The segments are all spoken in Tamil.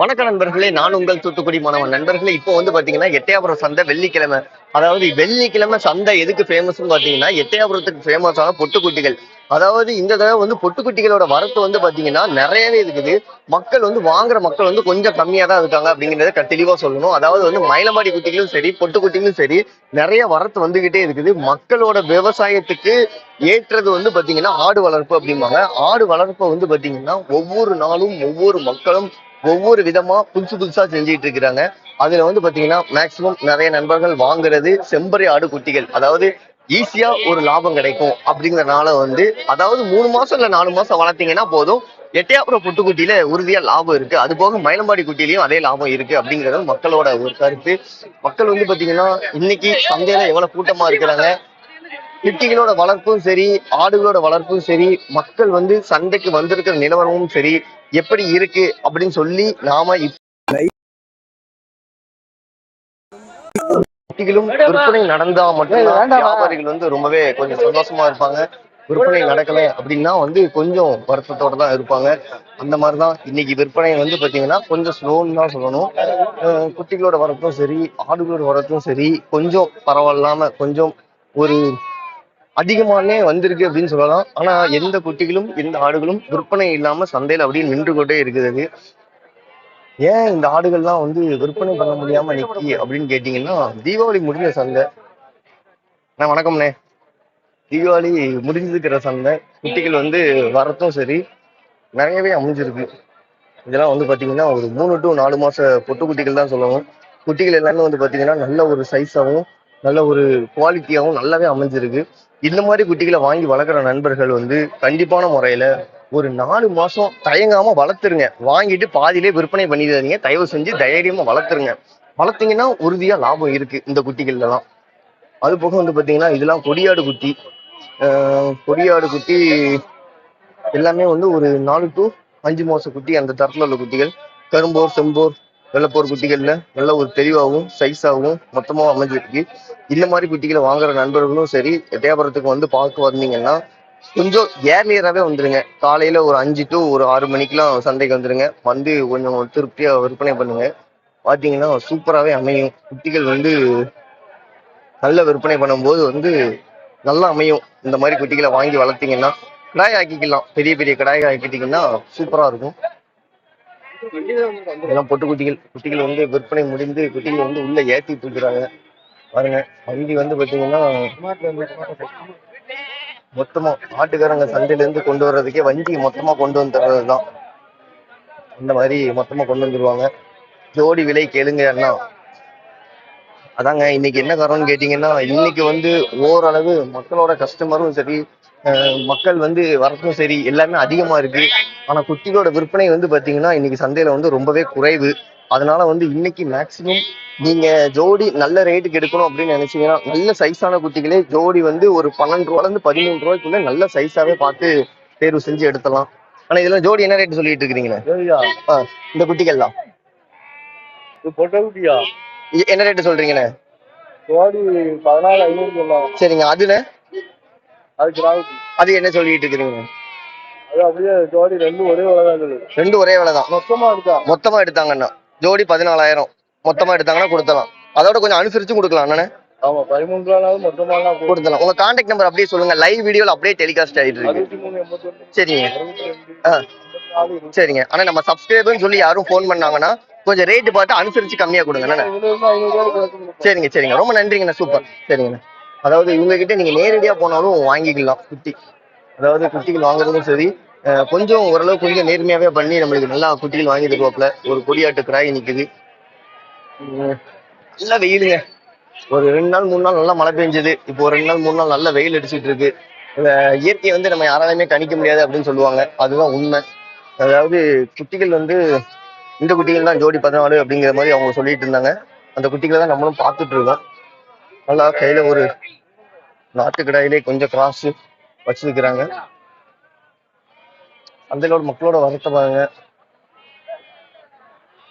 வணக்கம் நண்பர்களே நான் உங்கள் தூத்துக்குடி மாணவன். நண்பர்களே இப்போ வந்து பாத்தீங்கன்னா எட்டயபுரம் சந்தை வெள்ளிக்கிழமை. அதாவது வெள்ளிக்கிழமை சந்தை எதுக்கு ஃபேமஸ்னு பாத்தீங்கன்னா எட்டயபுரத்துக்கு ஃபேமஸான பொட்டுக்குட்டிகள். அதாவது இந்த தடவை வந்து பொட்டுக்குட்டிகளோட வரத்து வந்து பாத்தீங்கன்னா நிறையவே இருக்குது. மக்கள் வந்து வாங்குற மக்கள் வந்து கொஞ்சம் கம்மியா தான் இருக்காங்க அப்படிங்கறத தெளிவா சொல்லணும். அதாவது வந்து மயிலமாடி குட்டிகளும் சரி பொட்டுக்குட்டிகளும் சரி நிறைய வரத்து வந்துகிட்டே இருக்குது. மக்களோட விவசாயத்துக்கு ஏற்றது வந்து பாத்தீங்கன்னா ஆடு வளர்ப்பு அப்படிம்பாங்க. ஆடு வளர்ப்பை வந்து பாத்தீங்கன்னா ஒவ்வொரு நாளும் ஒவ்வொரு மக்களும் ஒவ்வொரு விதமா புதுசு புதுசா செஞ்சுட்டு இருக்கிறாங்க. அதுல வந்து பாத்தீங்கன்னா மேக்சிமம் நிறைய நண்பர்கள் வாங்குறது செம்பரி ஆடு குட்டிகள். அதாவது ஈஸியா ஒரு லாபம் கிடைக்கும் அப்படிங்கறதுனால வந்து அதாவது மூணு மாசம் இல்ல நாலு மாசம் வளர்த்தீங்கன்னா போதும். எட்டையாபுரம் புட்டுக்குட்டியில உறுதியா லாபம் இருக்கு. அது போக மயிலம்பாடி குட்டிலையும் அதே லாபம் இருக்கு அப்படிங்கறது மக்களோட ஒரு கருத்து. மக்கள் வந்து பாத்தீங்கன்னா இன்னைக்கு சந்தையில எவ்வளவு கூட்டமா இருக்கிறாங்க? குட்டிகளோட வளர்ப்பும் சரி ஆடுகளோட வளர்ப்பும் சரி மக்கள் வந்து சந்தைக்கு வந்திருக்கிற நிலவரமும் சரி எப்படி இருக்கு அப்படின்னு சொல்லி நாம இப்ப குட்டிகளும் விற்பனை நடந்தா மட்டும்தான் வியாபாரிகள் வந்து ரொம்பவே கொஞ்சம் சந்தோஷமா இருப்பாங்க. விற்பனை நடக்கல அப்படின்னா வந்து கொஞ்சம் வருத்தத்தோட தான் இருப்பாங்க. அந்த மாதிரிதான் இன்னைக்கு விற்பனை வந்து பாத்தீங்கன்னா கொஞ்சம் ஸ்லோன்னு தான் சொல்லணும். குட்டிகளோட வரத்தும் சரி ஆடுகளோட வரத்தும் சரி கொஞ்சம் பரவாயில்லாம கொஞ்சம் ஒரு அதிகமானே வந்திருக்கு அப்படின்னு சொல்லலாம். ஆனா எந்த குட்டிகளும் எந்த ஆடுகளும் விற்பனை இல்லாம சந்தையில அப்படியே நின்று கொண்டே இருக்கிறது ஏன் இந்த ஆடுகள்லாம் வந்து விற்பனை பண்ண முடியாம நிக்கி அப்படின்னு கேட்டீங்கன்னா தீபாவளி முடிஞ்ச சந்தை. அண்ணா வணக்கம்ண்ணே. தீபாவளி முடிஞ்சிருக்கிற சந்தை. குட்டிகள் வந்து வரத்தும் சரி நிறையவே அமைஞ்சிருக்கு. இதெல்லாம் வந்து பாத்தீங்கன்னா ஒரு மூணு டு நாலு மாச பொட்டு குட்டிகள் தான் சொல்லணும். குட்டிகள் எல்லாமே வந்து பாத்தீங்கன்னா நல்ல ஒரு சைஸாகவும் நல்ல ஒரு குவாலிட்டியாகவும் நல்லாவே அமைஞ்சிருக்கு. இந்த மாதிரி குட்டிகளை வாங்கி வளர்க்குற நண்பர்கள் வந்து கண்டிப்பான முறையில ஒரு நாலு மாசம் தயங்காம வளர்த்துருங்க. வாங்கிட்டு பாதியிலே விற்பனை பண்ணிடாதீங்க. தயவு செஞ்சு தைரியமா வளர்த்துருங்க. வளர்த்தீங்கன்னா உறுதியா லாபம் இருக்கு இந்த குட்டிகள்லாம் அது போக வந்து பாத்தீங்கன்னா இதெல்லாம் கொடியாடு குட்டி. கொடியாடு குட்டி எல்லாமே வந்து ஒரு நாலு டு அஞ்சு மாச குட்டி அந்த தரத்துல உள்ள குட்டிகள். கரும்போர் செம்போர் வெள்ளப்போர் குட்டிகள்ல நல்ல ஒரு தெளிவாகவும் சைஸாகவும் மொத்தமாகவும் அமைஞ்சிருக்கு. இந்த மாதிரி குட்டிகளை வாங்குற நண்பர்களும் சரி எட்டயபுரத்துக்கு வந்து பார்க்க வந்தீங்கன்னா கொஞ்சம் ஏர்லியராகவே வந்துடுங்க காலையில் ஒரு அஞ்சு டு ஒரு ஆறு மணிக்கெல்லாம் சந்தைக்கு வந்துடுங்க வந்து கொஞ்சம் திருப்தியாக விற்பனை பண்ணுங்க. பார்த்தீங்கன்னா சூப்பராகவே அமையும். குட்டிகள் வந்து நல்ல விற்பனை பண்ணும்போது வந்து நல்லா அமையும். இந்த மாதிரி குட்டிகளை வாங்கி வளர்த்தீங்கன்னா கடாய் ஆக்கிக்கலாம். பெரிய பெரிய கடாய் ஆக்கிட்டீங்கன்னா சூப்பராக இருக்கும். இதெல்லாம் பொட்டு குட்டிகள். குட்டிகள் வந்து விற்பனை முடிந்து குட்டிகள் வந்து உள்ள ஏத்தி இருக்கிறாங்க பாருங்க வண்டி வந்து பாத்தீங்கன்னா மொத்தமா ஆட்டுக்காரங்க சந்தையில இருந்து கொண்டு வர்றதுக்கே வண்டி மொத்தமா கொண்டு வந்துடுறது தான் இந்த மாதிரி மொத்தமா கொண்டு வந்துருவாங்க. ஜோடி விலை கேளுங்க அண்ணா. அதாங்க இன்னைக்கு என்ன காரணம்னு கேட்டீங்கன்னா இன்னைக்கு வந்து ஓரளவு மக்களோட கஸ்டமரும் சரி மக்கள் வந்து வரத்தும் சரி எல்லாமே அதிகமா இருக்கு. ஆனா குட்டிகளோட விற்பனை வந்து பாத்தீங்கன்னா இன்னைக்கு சந்தையில வந்து ரொம்பவே குறைவு. அதனால வந்து இன்னைக்கு மேக்சிமம் நீங்க ஜோடி நல்ல ரேட்டுக்கு எடுக்கணும் அப்படின்னு நினைச்சீங்கன்னா நல்ல சைஸான குட்டிகளே ஜோடி வந்து ஒரு பன்னெண்டு ரூபால இருந்து பதிமூணு ரூபாய்க்குள்ள நல்ல சைஸாவே பார்த்து தேர்வு செஞ்சு எடுத்துடலாம். ஆனா இதெல்லாம் ஜோடி என்ன ரேட் சொல்லிட்டு ஆ, இந்த குட்டிகள்லாம் இது பொட்டகுட்டியா இ- என்ன ரேட் சொல்றீங்கண்ணே? ஜோடி பதினாலு ஐநூறு சொல்லலாம் சரிங்க அதுல அது கிராவுக்கு அது என்ன சொல்லிட்டு இருக்கிறீங்க அது அப்படியே ஜோடி ரெண்டும் ஒரே விலை தான் ரெண்டு ஒரே விலை தான். மொத்தமா இருக்கா மொத்தமா எடுத்தாங்கன்னா ஜோடி பதினாலாயிரம். மொத்தமா எடுத்தாங்கன்னா கொடுத்தலாம். அதோட கொஞ்சம் அனுசரிச்சு கொடுக்கலாம் அண்ணே ஆமா பதிமூணு ரூபானாலும் மொத்தமா கொடுத்தலாம். உங்க கான்டாக்ட் நம்பர் அப்படியே சொல்லுங்க. லைவ் வீடியோல அப்படியே டெலிகாஸ்ட் ஆயிட்டு இருக்கு. சரிங்க. ரெண்டு. சரிங்க. ஆனா நம்ம சப்ஸ்கிரைபர்னு சொல்லி யாரும் ஃபோன் பண்ணாங்கன்னா கொஞ்சம் ரேட்டு பார்த்து அனுசரிச்சு கம்மியா கொடுங்க. சரிங்க சரிங்க. ரொம்ப நன்றிங்கண்ணா. சூப்பர் சரிங்கண்ணா. அதாவது இவங்க கிட்ட நீங்க நேரடியா போனாலும் வாங்கிக்கலாம் குட்டி. அதாவது குட்டிகள் வாங்குறதும் சரி கொஞ்சம் ஓரளவு கொஞ்சம் நேர்மையாவே பண்ணி நம்மளுக்கு நல்லா குட்டிகள் வாங்கி தருவாப்புல. ஒரு கொடியாட்டு கிராய் நிக்குது. நல்லா வெயிலுங்க. ஒரு ரெண்டு நாள் மூணு நாள் நல்லா மழை பெஞ்சது. இப்போ ஒரு ரெண்டு நாள் மூணு நாள் நல்லா வெயில் அடிச்சிட்டு இருக்கு. இயற்கையை வந்து நம்ம யாராலையுமே கணிக்க முடியாது அப்படின்னு சொல்லுவாங்க. அதுதான் உண்மை. அதாவது குட்டிகள் வந்து இந்த குட்டிகள் தான் ஜோடி பதினாலு அப்படிங்கிற மாதிரி அவங்க சொல்லிட்டு இருந்தாங்க. அந்த குட்டிகளை தான் நம்மளும் பார்த்துட்டு இருக்கோம் நல்லா கையில ஒரு நாட்டு கொஞ்சம் கிராஸ் வச்சிருக்கிறாங்க. சந்தையிலோட மக்களோட வரத்தை பாருங்க.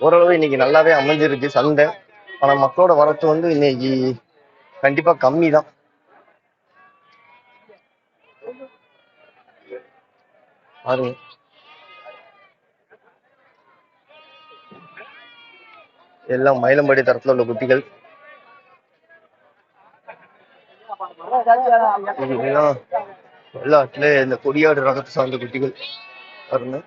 ஓரளவு இன்னைக்கு நல்லாவே அமைஞ்சிருக்கு சந்தை. ஆனா மக்களோட வரத்து வந்து இன்னைக்கு கண்டிப்பா கம்மி தான் பாருங்க. எல்லாம் மயிலம்படி தரத்துல உள்ள குட்டிகள். இது எல்லாத்துல இந்த கொடியாடு ரகத்தை சார்ந்த குட்டிகள். பாருங்க.